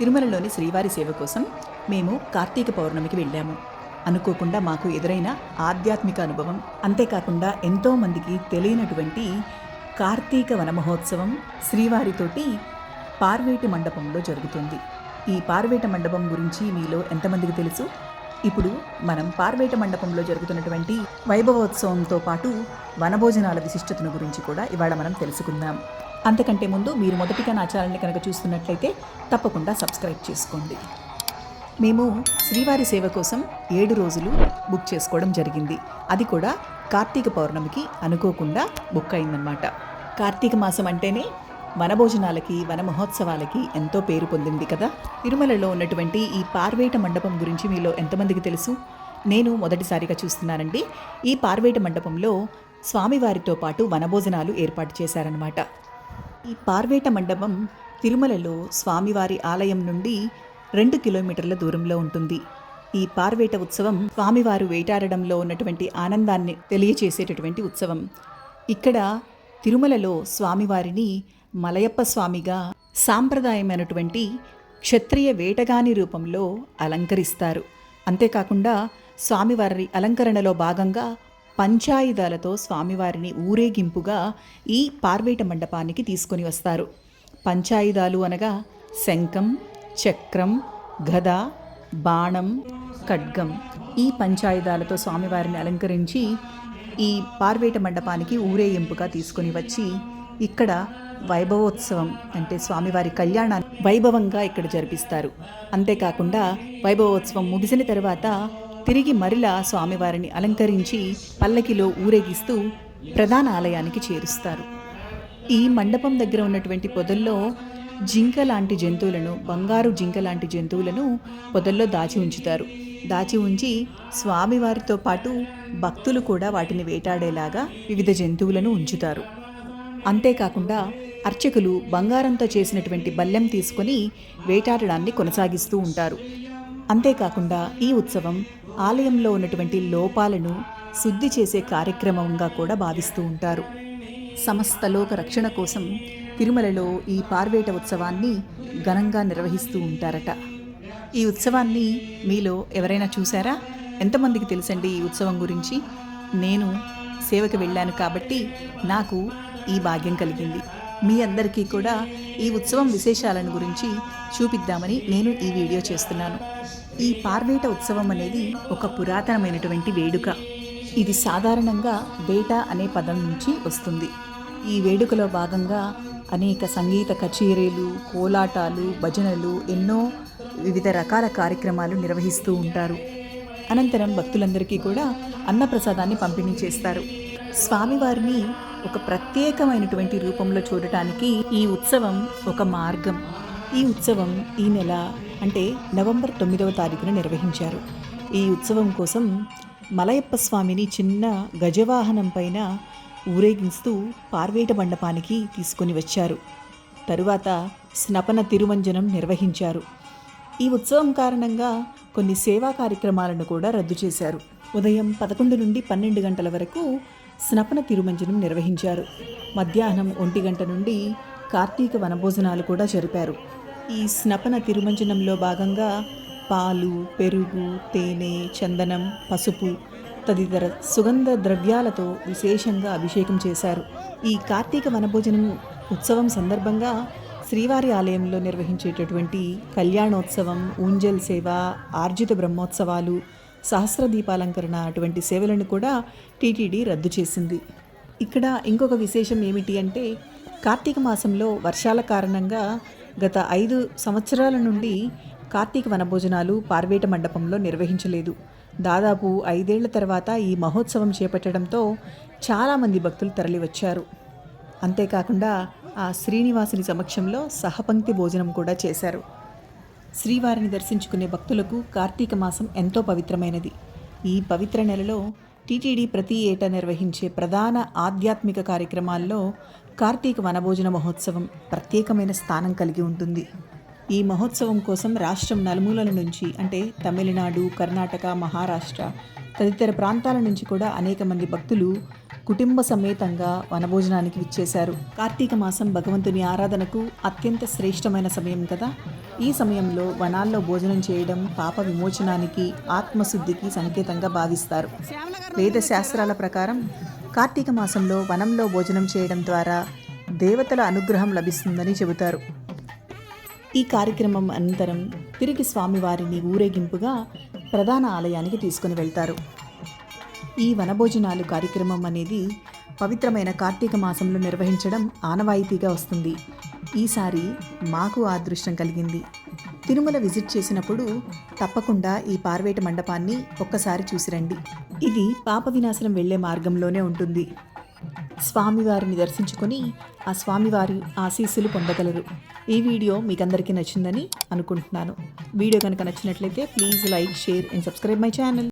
తిరుమలలోని శ్రీవారి సేవ కోసం మేము కార్తీక పౌర్ణమికి వెళ్ళాము. అనుకోకుండా మాకు ఎదురైన ఆధ్యాత్మిక అనుభవం అంతేకాకుండా ఎంతోమందికి తెలియనటువంటి కార్తీక వన మహోత్సవం శ్రీవారితోటి పార్వేటి మండపంలో జరుగుతుంది. ఈ పార్వేట మండపం గురించి మీలో ఎంతమందికి తెలుసు? ఇప్పుడు మనం పార్వేట మండపంలో జరుగుతున్నటువంటి వైభవోత్సవంతో పాటు వనభోజనాల విశిష్టతను గురించి కూడా ఇవాళ మనం తెలుసుకుందాం. అంతకంటే ముందు మీరు మొదటిగా నా ఛానల్ని కనుక చూస్తున్నట్లయితే తప్పకుండా సబ్స్క్రైబ్ చేసుకోండి. మేము శ్రీవారి సేవ కోసం ఏడు రోజులు బుక్ చేసుకోవడం జరిగింది. అది కూడా కార్తీక పౌర్ణమికి అనుకోకుండా బుక్ అయిందనమాట కార్తీక మాసం అంటేనే వనభోజనాలకి వన మహోత్సవాలకి ఎంతో పేరు పొందింది కదా? తిరుమలలో ఉన్నటువంటి ఈ పార్వేట మండపం గురించి మీలో ఎంతమందికి తెలుసు? నేను మొదటిసారిగా చూస్తున్నానండి. ఈ పార్వేట మండపంలో స్వామివారితో పాటు వనభోజనాలు ఏర్పాటు చేశారనమాట ఈ పార్వేట మండపం తిరుమలలో స్వామివారి ఆలయం నుండి రెండు కిలోమీటర్ల దూరంలో ఉంటుంది. ఈ పార్వేట ఉత్సవం స్వామివారు వేటాడడంలో ఉన్నటువంటి ఆనందాన్ని తెలియచేసేటటువంటి ఉత్సవం. ఇక్కడ తిరుమలలో స్వామివారిని మలయప్ప స్వామిగా సాంప్రదాయమైనటువంటి క్షత్రియ వేటగాని రూపంలో అలంకరిస్తారు. అంతేకాకుండా స్వామివారి అలంకరణలో భాగంగా పంచాయుధాలతో స్వామివారిని ఊరేగింపుగా ఈ పార్వేట మండపానికి తీసుకొని వస్తారు. పంచాయుధాలు అనగా శంఖం చక్రం గద బాణం ఖడ్గం. ఈ పంచాయుధాలతో స్వామివారిని అలంకరించి ఈ పార్వేట మండపానికి ఊరేగింపుగా తీసుకొని వచ్చి ఇక్కడ వైభవోత్సవం అంటే స్వామివారి కళ్యాణాన్ని వైభవంగా ఇక్కడ జరిపిస్తారు. అంతేకాకుండా వైభవోత్సవం ముగిసిన తర్వాత తిరిగి మరిలా స్వామివారిని అలంకరించి పల్లకిలో ఊరేగిస్తూ ప్రధాన ఆలయానికి చేరుస్తారు. ఈ మండపం దగ్గర ఉన్నటువంటి పొదల్లో జింక లాంటి జంతువులను బంగారు జింక లాంటి జంతువులను పొదల్లో దాచి ఉంచుతారు. దాచి ఉంచి స్వామివారితో పాటు భక్తులు కూడా వాటిని వేటాడేలాగా వివిధ జంతువులను ఉంచుతారు. అంతేకాకుండా అర్చకులు బంగారంతో చేసినటువంటి బల్లెం తీసుకొని వేటాడడాన్ని కొనసాగిస్తూ ఉంటారు. అంతేకాకుండా ఈ ఉత్సవం ఆలయంలో ఉన్నటువంటి లోపాలను శుద్ధి చేసే కార్యక్రమంగా కూడా భావిస్తూ ఉంటారు. సమస్త లోక రక్షణ కోసం తిరుమలలో ఈ పార్వేట ఉత్సవాన్ని ఘనంగా నిర్వహిస్తూ ఉంటారట. ఈ ఉత్సవాన్ని మీలో ఎవరైనా చూసారా ఎంతమందికి తెలుసండి ఈ ఉత్సవం గురించి? నేను సేవకు వెళ్ళాను కాబట్టి నాకు ఈ భాగ్యం కలిగింది. మీ అందరికీ కూడా ఈ ఉత్సవం విశేషాలను గురించి చూపిద్దామని నేను ఈ వీడియో చేస్తున్నాను. ఈ పార్వేట ఉత్సవం అనేది ఒక పురాతనమైనటువంటి వేడుక. ఇది సాధారణంగా వేట అనే పదం నుంచి వస్తుంది. ఈ వేడుకలో భాగంగా అనేక సంగీత కచేరీలు కోలాటాలు భజనలు ఎన్నో వివిధ రకాల కార్యక్రమాలు నిర్వహిస్తూ ఉంటారు. అనంతరం భక్తులందరికీ కూడా అన్నప్రసాదాన్ని పంపిణీ చేస్తారు. స్వామివారిని ఒక ప్రత్యేకమైనటువంటి రూపంలో చూడటానికి ఈ ఉత్సవం ఒక మార్గం. ఈ ఉత్సవం ఈ నెల అంటే నవంబర్ తొమ్మిదవ తారీఖున నిర్వహించారు. ఈ ఉత్సవం కోసం మలయప్ప స్వామిని చిన్న గజవాహనం పైన ఊరేగిస్తూ పార్వేట మండపానికి తీసుకొని వచ్చారు. తరువాత స్నపన తిరుమంజనం నిర్వహించారు. ఈ ఉత్సవం కారణంగా కొన్ని సేవా కార్యక్రమాలను కూడా రద్దు చేశారు. ఉదయం పదకొండు నుండి పన్నెండు గంటల వరకు స్నపన తిరుమంజనం నిర్వహించారు. మధ్యాహ్నం ఒంటి గంట నుండి కార్తీక వనభోజనాలు కూడా జరిపారు. ఈ స్నపన తిరుమంజనంలో భాగంగా పాలు పెరుగు తేనె చందనం పసుపు తదితర సుగంధ ద్రవ్యాలతో విశేషంగా అభిషేకం చేశారు. ఈ కార్తీక వనభోజనం ఉత్సవం సందర్భంగా శ్రీవారి ఆలయంలో నిర్వహించేటటువంటి కళ్యాణోత్సవం ఊంజల్ సేవ ఆర్జిత బ్రహ్మోత్సవాలు సహస్ర దీపాలంకరణ అటువంటి సేవలను కూడా టీటీడీ రద్దు చేసింది. ఇక్కడ ఇంకొక విశేషం ఏమిటి అంటే కార్తీక మాసంలో వర్షాల కారణంగా గత ఐదు సంవత్సరాల నుండి కార్తీక వనభోజనాలు పార్వేట మండపంలో నిర్వహించలేదు. దాదాపు ఐదేళ్ళ తర్వాత ఈ మహోత్సవం చేపట్టడంతో చాలామంది భక్తులు తరలివచ్చారు. అంతేకాకుండా ఆ శ్రీనివాసుని సమక్షంలో సహపంక్తి భోజనం కూడా చేశారు. శ్రీవారిని దర్శించుకునే భక్తులకు కార్తీక మాసం ఎంతో పవిత్రమైనది. ఈ పవిత్ర నెలలో టీటీడీ ప్రతి ఏటా నిర్వహించే ప్రధాన ఆధ్యాత్మిక కార్యక్రమాల్లో కార్తీక వనభోజన మహోత్సవం ప్రత్యేకమైన స్థానం కలిగి ఉంటుంది. ఈ మహోత్సవం కోసం రాష్ట్రం నలుమూలల నుంచి అంటే తమిళనాడు కర్ణాటక మహారాష్ట్ర తదితర ప్రాంతాల నుంచి కూడా అనేక మంది భక్తులు కుటుంబ సమేతంగా వనభోజనానికి విచ్చేశారు. కార్తీక మాసం భగవంతుని ఆరాధనకు అత్యంత శ్రేష్టమైన సమయం కదా? ఈ సమయంలో వనాల్లో భోజనం చేయడం పాప విమోచనానికి ఆత్మశుద్ధికి సంకేతంగా భావిస్తారు. వేద శాస్త్రాల ప్రకారం కార్తీక మాసంలో వనంలో భోజనం చేయడం ద్వారా దేవతల అనుగ్రహం లభిస్తుందని చెబుతారు. ఈ కార్యక్రమం అనంతరం తిరిగి స్వామివారిని ఊరేగింపుగా ప్రధాన ఆలయానికి తీసుకుని వెళ్తారు. ఈ వనభోజనాలు కార్యక్రమం అనేది పవిత్రమైన కార్తీక మాసంలో నిర్వహించడం ఆనవాయితీగా వస్తుంది. ఈసారి మాకు ఆ అదృష్టం కలిగింది. తిరుమల విజిట్ చేసినప్పుడు తప్పకుండా ఈ పార్వేట మండపాన్ని ఒక్కసారి చూసిరండి. ఇది పాప వినాశనం వెళ్ళే మార్గంలోనే ఉంటుంది. స్వామివారిని దర్శించుకొని ఆ స్వామివారి ఆశీస్సులు పొందగలరు. ఈ వీడియో మీకు అందరికీ నచ్చిందని అనుకుంటున్నాను. వీడియో కనుక నచ్చినట్లయితే please like share and subscribe my channel.